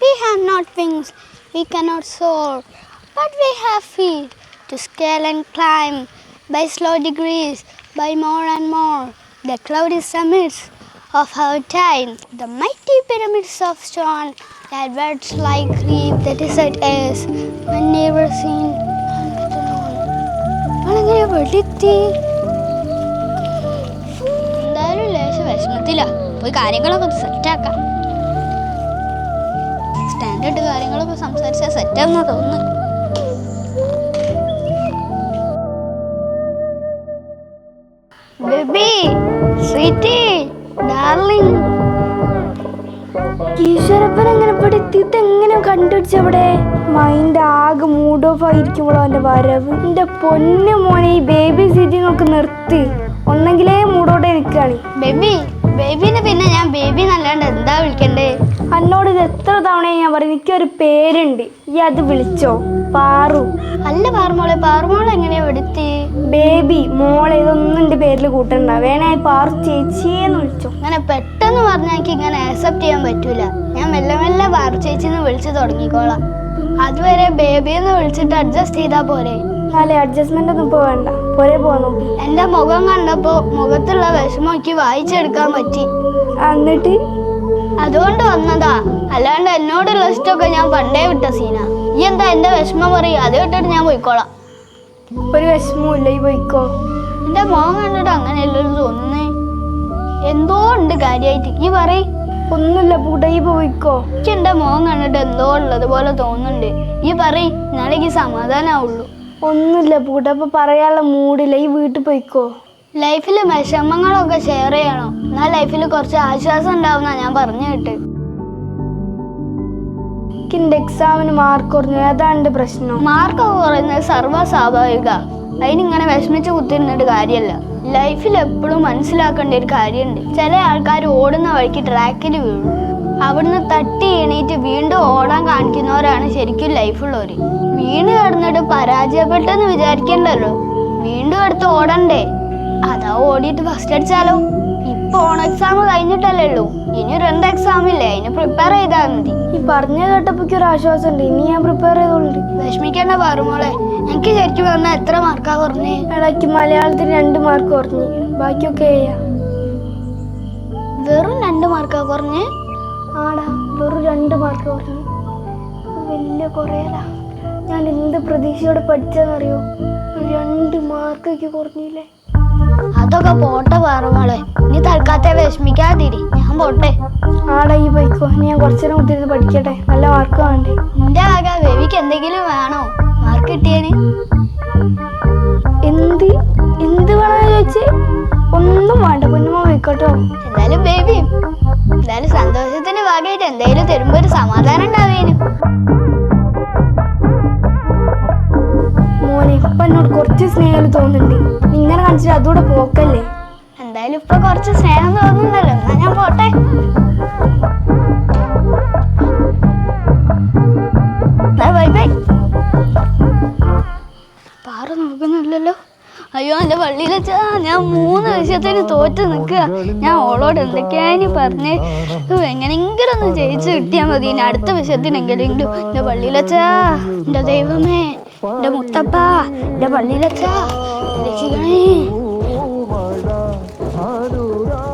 We have not wings, we cannot soar, but we have feet to scale and climb by slow degrees, by more and more. The cloudy summits of our time, the mighty pyramids of stone that words like reef the desert is, when never seen. വളരെ വെളുത്തി എന്തായാലും ലേശം വിഷമത്തില്ല പോയി കാര്യങ്ങളൊക്കെ സെറ്റാക്കാം standard കാര്യങ്ങളൊക്കെ സംസാരിച്ചാൽ സെറ്റാന്നാ തോന്നുന്നു. Baby sweety darling. ഈശ്വരപ്പൻ എങ്ങനെ പെടുത്തി ഇതെങ്ങനെ കണ്ടുപിടിച്ചവിടെ മൈൻഡ് ആകെ മൂഡ് ഓഫ് ആയിരിക്കുമ്പോഴോ അവന്റെ വരവ്. എന്റെ പൊന്നു മോനെ ഈ ബേബി സീറ്റിംഗ് ഒക്കെ നിർത്തി. ഒന്നെങ്കിലേ മൂടോടെ നിൽക്കുകയാണ് ബേബി ബേബിനെ പിന്നെ ഞാൻ ബേബി എന്നല്ലാണ്ട് എന്താ വിളിക്കണ്ടേ? എന്നോട് ഇത് എത്ര തവണ ഞാൻ പറയും എനിക്കൊരു പേരുണ്ട്. ഈ അത് വിളിച്ചോ? പാറു. അല്ല പാറുമോളെ പാറുമോളെ എങ്ങനെയാ എടുത്തി ബേബി മോളെ ഇതൊന്നും എന്റെ പേരിൽ കൂട്ടണ്ട. വേണേ പാറു ചേച്ചിയെന്ന് വിളിച്ചോ. അങ്ങനെ പെട്ടെന്ന് പറഞ്ഞ എനിക്ക് ഇങ്ങനെ ആക്സെപ്റ്റ് ചെയ്യാൻ പറ്റൂല. ഞാൻ മെല്ലെ മെല്ലെ പാറു ചേച്ചി എന്ന് വിളിച്ചു തുടങ്ങിക്കോളാം. അതുവരെ ബേബി എന്ന് വിളിച്ചിട്ട് അഡ്ജസ്റ്റ് ചെയ്താ പോരെ. നാളെ അഡ്ജസ്റ്റ്മെന്റ് ഒന്നും ഇപ്പൊ വേണ്ട. പോരെ പോന്നു എന്റെ മുഖം കണ്ടപ്പോ മുഖത്തുള്ള വിഷമം എനിക്ക് വായിച്ചെടുക്കാൻ പറ്റി. എന്നിട്ട്? അതുകൊണ്ട് അല്ലാണ്ട് എന്നോടുള്ള ഇഷ്ടമൊക്കെ ഞാൻ പണ്ടേ വിട്ട സീന. ഈ എന്താ എന്റെ വിഷമം പറയും? അത് വിട്ടിട്ട് ഞാൻ പോയിക്കോളാം. ഒരു വിഷമവും ഇല്ല ഈ പോയിക്കോ. എന്റെ മോൻ കണ്ടിട്ട് അങ്ങനെയല്ലോ തോന്നുന്നേ? എന്തോ ഉണ്ട് കാര്യമായിട്ട് ഈ പറയ്. ഒന്നുമില്ല പൂട്ട ഈ പോയിക്കോ. എനിക്ക് എന്റെ മോൻ കണ്ടിട്ട് എന്തോ ഉള്ളത് പോലെ തോന്നുന്നുണ്ട്. ഈ പറയ് നാളേക്ക് സമാധാനാവുള്ളൂ. ഒന്നുമില്ല പൂട്ട അപ്പൊ പറയാനുള്ള മൂടില്ല. ഈ വീട്ടിൽ പോയിക്കോ. ലൈഫിൽ വിഷമങ്ങളൊക്കെ ഷെയർ ചെയ്യണം. എന്നാൽ ലൈഫിൽ കുറച്ച് ആശ്വാസം ഉണ്ടാവുന്ന ഞാൻ പറഞ്ഞു കേട്ട്. എനിക്ക് എക്സാമിന് മാർക്ക് കുറഞ്ഞു അതാണ് പ്രശ്നം. മാർക്ക് കുറയുന്നത് സർവസ്വാഭാവിക. അതിനിങ്ങനെ വിഷമിച്ച് കുത്തിരുന്നിട്ട് കാര്യമല്ല ലൈഫിൽ എപ്പോഴും മനസ്സിലാക്കേണ്ട ഒരു കാര്യമുണ്ട്. ചില ആൾക്കാർ ഓടുന്ന വഴിക്ക് ട്രാക്കിൽ വീഴും. അവിടുന്ന് തട്ടി എണീറ്റ് വീണ്ടും ഓടാൻ കാണിക്കുന്നവരാണ് ശരിക്കും ലൈഫുള്ളവർ വീണ് കിടന്നിട്ട് പരാജയപ്പെട്ടെന്ന് വിചാരിക്കണ്ടല്ലോ? വീണ്ടും എടുത്ത് ഓടണ്ടേ? അതാ ഓടിയിട്ട് ഫസ്റ്റ് അടിച്ചാലോ? ഇപ്പൊ ഓൺ എക്സാം കഴിഞ്ഞിട്ടല്ലേ ഉള്ളൂ. ഇനി രണ്ട് എക്സാം ഇല്ലേ? അതിന് പ്രിപ്പയർ ചെയ്താൽ മതി. ഈ പറഞ്ഞ കേട്ടപ്പോ ഒരു ആശ്വാസം ഉണ്ട് ഇനി ഞാൻ പ്രിപ്പയർ ചെയ്തോണ്ട് വിഷമിക്കേണ്ട പാറുമോളെ എനിക്ക് ശരിക്കും പറഞ്ഞാൽ എത്ര മാർക്കാ കുറഞ്ഞേ? ഇടയ്ക്ക് മലയാളത്തിൽ രണ്ട് മാർക്ക് കുറഞ്ഞു. ബാക്കിയൊക്കെ വെറും രണ്ട് മാർക്കാ കുറഞ്ഞ്? ആടാ വെറും രണ്ട് മാർക്ക് കുറഞ്ഞു. വലിയ കുറയലാ ഞാൻ എന്ത് പ്രതീക്ഷയോടെ പഠിച്ചതെന്നറിയോ രണ്ട് മാർക്കൊക്കെ കുറഞ്ഞില്ലേ? അതൊക്കെ പോട്ടെ പാറുമോളെ നീ തൽക്കാലത്തെ വിഷമിക്കാതിരി. ഞാൻ പോട്ടെ. ആടാ ഈ ബൈക്കോ ഞാൻ കുറച്ചേരം കുത്തിരുന്ന് പഠിക്കട്ടെ. നല്ല മാർക്ക് വേണ്ടേ. നിന്റെ വക ബേബിക്ക് എന്തെങ്കിലും വേണോ? മാർക്ക് കിട്ടിയേന്. എന്ത്? എന്ത് വേണമെന്ന് ചോദിച്ച്? ഒന്നും വേണ്ട പൊന്നുമോ പോയിക്കോട്ടോ. എന്തായാലും ബേബി എന്തായാലും സന്തോഷത്തിന് ഭാഗമായിട്ട് എന്തായാലും തരുമ്പോ ഒരു സമാധാനം ഉണ്ടാവേനു. എന്നോട് കുറച്ച് സ്നേഹം തോന്നുന്നുണ്ട്. ഇങ്ങനെ കാണിച്ചിട്ട് അതുകൂടെ പോക്കല്ലേ? എന്തായാലും ഇപ്പൊ കുറച്ച് സ്നേഹം തോന്നുന്നുണ്ടല്ലോ. അയ്യോ പള്ളിയിൽ വെച്ചാ ഞാൻ മൂന്ന് വിഷയത്തിന് തോറ്റ് നിൽക്കുക. ഞാൻ ഓളോട് എന്തൊക്കെയാണ് പറഞ്ഞ്? എങ്ങനെങ്കിലും ഒന്ന് ജയിച്ച് കിട്ടിയാൽ മതി. ഇനി അടുത്ത വിഷയത്തിനെങ്കിലും പള്ളിയിൽ വെച്ചാ എന്റെ ദൈവമേ എന്റെ മുത്തപ്പ എന്റെ പള്ളിയിൽ വെച്ചാ രക്ഷിക്കണേ